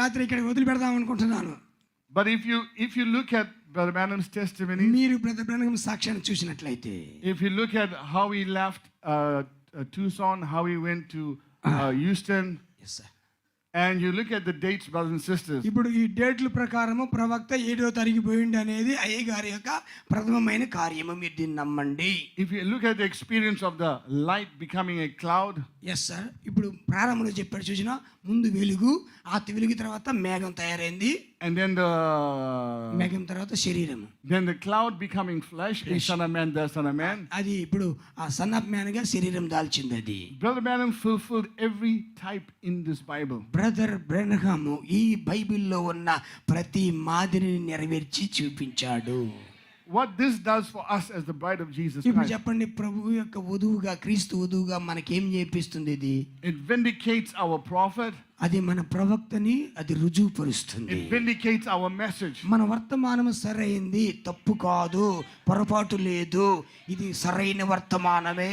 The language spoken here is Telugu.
రాత్రి ఇక్కడ వదిలిపెడదాం అనుకుంటున్నాను But if you if you look at Brother Branham's testimony, మీరు ప్రతి బ్రహ్మ సాక్ష్యాన్ని చూసినట్లయితే if you look at how he left uh, uh, Tucson, how he went to uh, Houston, yes sir and you look at the dates, brothers and sisters, ఇప్పుడు ఈ డేట్ల ప్రకారము ప్రవక్త ఏడో తారీఖు పోయింది అనేది అయ్య గారి యొక్క ప్రథమమైన కార్యము మీరు దీన్ని నమ్మండి if you look at the experience of the light becoming a cloud, yes sir ఇప్పుడు ప్రారంభంలో చెప్పాడు చూసిన ముందు వెలుగు ఆ వెలుగు తర్వాత మేఘం తయారైంది and then the మేఘం తర్వాత శరీరము then the cloud becoming flesh, a son of man, the son of man. అది ఇప్పుడు ఆ సన్ ఆఫ్ మ్యాన్గా శరీరం దాల్చింది అది Brother Branham fulfilled every type in this Bible. Brother Branham ఈ బైబిల్లో ఉన్న ప్రతి మాదిరిని నెరవేర్చి చూపించాడు. What this does for us as the bride of Jesus ఇప్పుడు Christ, చెప్పండి ప్రభు యొక్క వధువుగా క్రీస్తు వధువుగా మనకేం చేపిస్తుంది ఇది? It vindicates our prophet, అది మన ప్రవక్తని అది రుజువుపరుస్తుంది. It vindicates our message. మన వర్తమానము సరైంది తప్పు కాదు పొరపాటు లేదు ఇది సరైన వర్తమానమే.